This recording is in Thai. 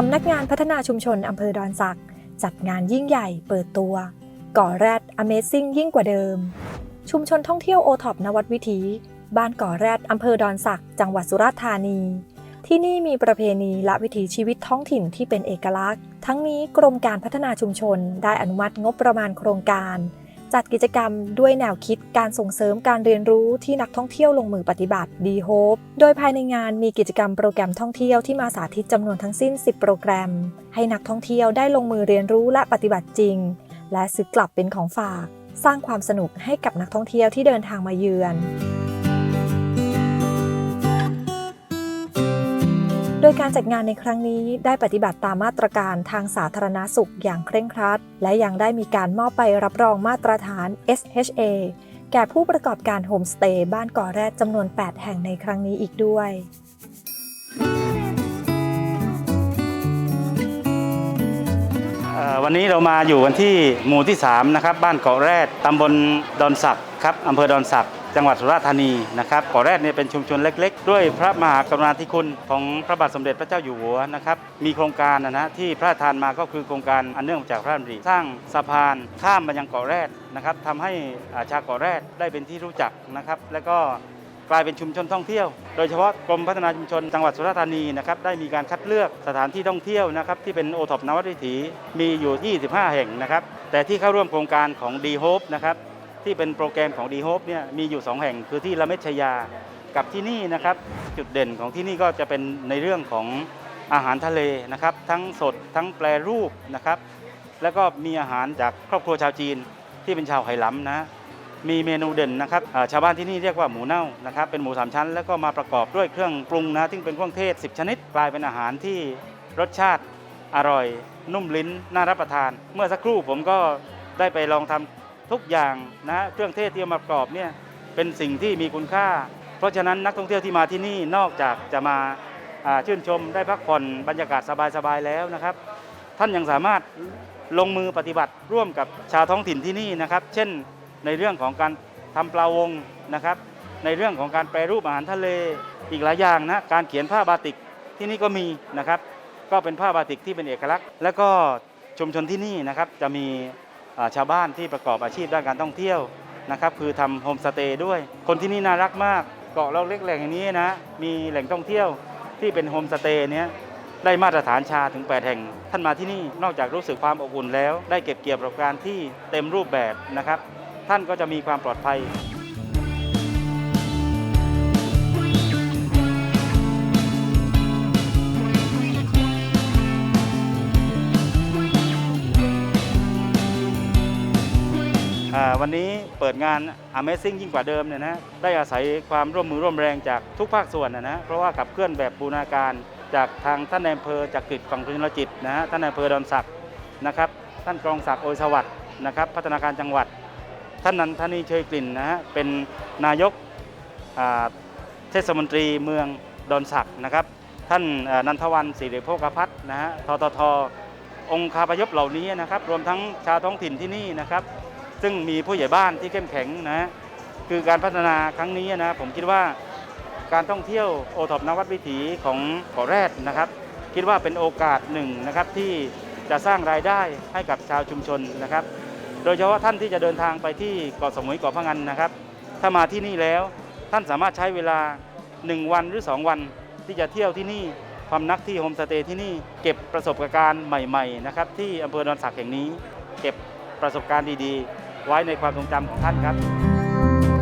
สำนักงานพัฒนาชุมชนอำเภอดอนสักจัดงานยิ่งใหญ่เปิดตัว ก่อแรด Amazing ยิ่งกว่าเดิม ชุมชนท่องเที่ยวโอท็อปนวัดวิถี บ้านก่อแรดอำเภอดอนสักจังหวัดสุราษฎร์ธานี ที่นี่มีประเพณีและวิถีชีวิตท้องถิ่นที่เป็นเอกลักษณ์ ทั้งนี้กรมการพัฒนาชุมชนได้อนุมัติงบประมาณโครงการ จัดกิจกรรมด้วยแนวคิดการส่งเสริมการเรียนรู้ที่นักท่องเที่ยวลงมือปฏิบัติดีโฮปโดยภายในงานมีกิจกรรมโปรแกรมท่องเที่ยวที่มาสาธิตจำนวนทั้งสิ้น 10 โปรแกรม ให้นักท่องเที่ยวได้ลงมือเรียนรู้และปฏิบัติจริง และซื้อกลับเป็นของฝาก สร้างความสนุกให้กับนักท่องเที่ยวที่เดินทางมาเยือน ดยการจัดงานในครั้งนี้ได้ปฏิบัติตามมาตรการทางสาธารณสุขอย่างเคร่งครัด และยังได้มีการมอบใบรับรองมาตรฐาน SHA แก่ผู้ประกอบการโฮมสเตย์บ้านก่อแรดจำนวน 8 แห่งในครั้งนี้อีกด้วยวันนี้เรามาอยู่กันที่หมู่ที่ 3 นะครับ บ้านเกาะแรดตำบลดอนสักครับอำเภอดอนสัก จังหวัดสุราษฎร์ธานีนะครับเกาะแรดเนี่ยเป็นชุมชนเล็ก ๆ ด้วยพระมหากรุณาธิคุณของพระบาทสมเด็จพระเจ้าอยู่หัวนะครับมีโครงการนะนะที่พระราชทานมาก็คือโครงการอันเนื่องจากพระราชดำริสร้างสะพานข้ามมายังเกาะแรดนะครับทำให้อาชาวเกาะแรดได้เป็นที่รู้จักนะครับแล้วก็กลายเป็นชุมชนท่องเที่ยว โดยเฉพาะกรมพัฒนาชุมชนจังหวัดสุราษฎร์ธานีนะครับได้มีการคัดเลือกสถานที่ท่องเที่ยวนะครับที่เป็นโอท็อปนวัตวิถีมีอยู่ 25 แห่งนะครับแต่ที่เข้าร่วมโครงการของ d ีโฮปนะครับ ที่เป็นโปรแกรมของ d ีโฮปเนี่ยมีอยู่ 2 แห่งคือที่ละเม็ดชยากับที่นี่นะครับจุดเด่นของที่นี่ก็จะเป็นในเรื่องของอาหารทะเลนะครับ ทั้งสดทั้งแปรรูปนะครับ แล้วก็มีอาหารจากครอบครัวชาวจีนที่เป็นชาวไหหลำนะมีเมนูเด่นนะครับชาวบ้านที่นี่เรียกว่าหมูเน่านะครับเป็นหมูสามชั้น แล้วก็มาประกอบด้วยเครื่องปรุงนะที่เป็นเครื่องเทศ 10 ชนิด กลายเป็นอาหารที่รสชาติอร่อย นุ่มลิ้นน่ารับประทาน เมื่อสักครู่ผมก็ได้ไปลองทำ ทุกอย่างนะเครื่องเทศที่เอามาประกอบเนี่ยเป็นสิ่งที่มีคุณค่า เพราะฉะนั้นนักท่องเที่ยวที่มาที่นี่นอกจากจะมาชื่นชมได้พักผ่อนบรรยากาศสบายๆแล้วนะครับ ท่านยังสามารถลงมือปฏิบัติร่วมกับชาวท้องถิ่นที่นี่นะครับ เช่นในเรื่องของการทำปลาวงนะครับ ในเรื่องของการแปรรูปอาหารทะเลอีกหลายอย่างนะการเขียนผ้าบาติกที่นี่ก็มีนะครับ ก็เป็นผ้าบาติกที่เป็นเอกลักษณ์ แล้วก็ชุมชนที่นี่นะครับจะมี ชาวบ้านที่ประกอบอาชีพด้านการท่องเที่ยวนะครับคือทำโฮมสเตย์ด้วย คนที่นี่น่ารักมากเกาะเราเล็กแหล่งนี้นะมีแหล่งท่องเที่ยวที่เป็นโฮมสเตย์เนี้ยได้มาตรฐานชาถึง 8 แห่ง ท่านมาที่นี่นอกจากรู้สึกความอบอุ่นแล้ว ได้เก็บเกี่ยวประสบการณ์ที่เต็มรูปแบบนะครับ ท่านก็จะมีความปลอดภัย วันนี้เปิดงาน Amazing ยิ่งกว่าเดิมเนี่ยนะได้อาศัยความร่วมมือร่วมแรงจากทุกภาคส่วนนะนะเพราะว่าขับเคลื่อนแบบบูรณาการ จากทางท่านนายอำเภอจากกฤษฝั่งพุทธจิตนะฮะท่านนายอำเภอดอนสักดิ์นะครับ ท่านกรองศักดิ์โอยสวัสดิ์นะครับพัฒนาการจังหวัด ท่านนันทนีเชยกลิ่นนะฮะเป็นนายกเทศมนตรีเมืองดอนสักดิ์นะครับ ท่านนันทวันศิริโภคพัฒน์นะฮะทททองค์คาพยพเหล่านี้นะครับ รวมทั้งชาวท้องถิ่นที่นี่นะครับ ซึ่งมีผู้ใหญ่บ้านที่เข้มแข็งนะ คือการพัฒนาครั้งนี้นะ ผมคิดว่าการท่องเที่ยวโอท็อปนวัดวิถีของเกาะแรดนะครับ คิดว่าเป็นโอกาสหนึ่งนะครับที่จะสร้างรายได้ให้กับชาวชุมชนนะครับ โดยเฉพาะท่านที่จะเดินทางไปที่เกาะสมุยเกาะพะงันนะครับ ถ้ามาที่นี่แล้วท่านสามารถใช้เวลา 1 วันหรือ 2 วันที่จะเที่ยวที่นี่พำนักที่โฮมสเตย์ที่นี่เก็บประสบการณ์ใหม่ๆนะครับที่อำเภอดอนสักแห่งนี้ เก็บประสบการณ์ดีๆ ไว้ในความทรงจำของท่านครับ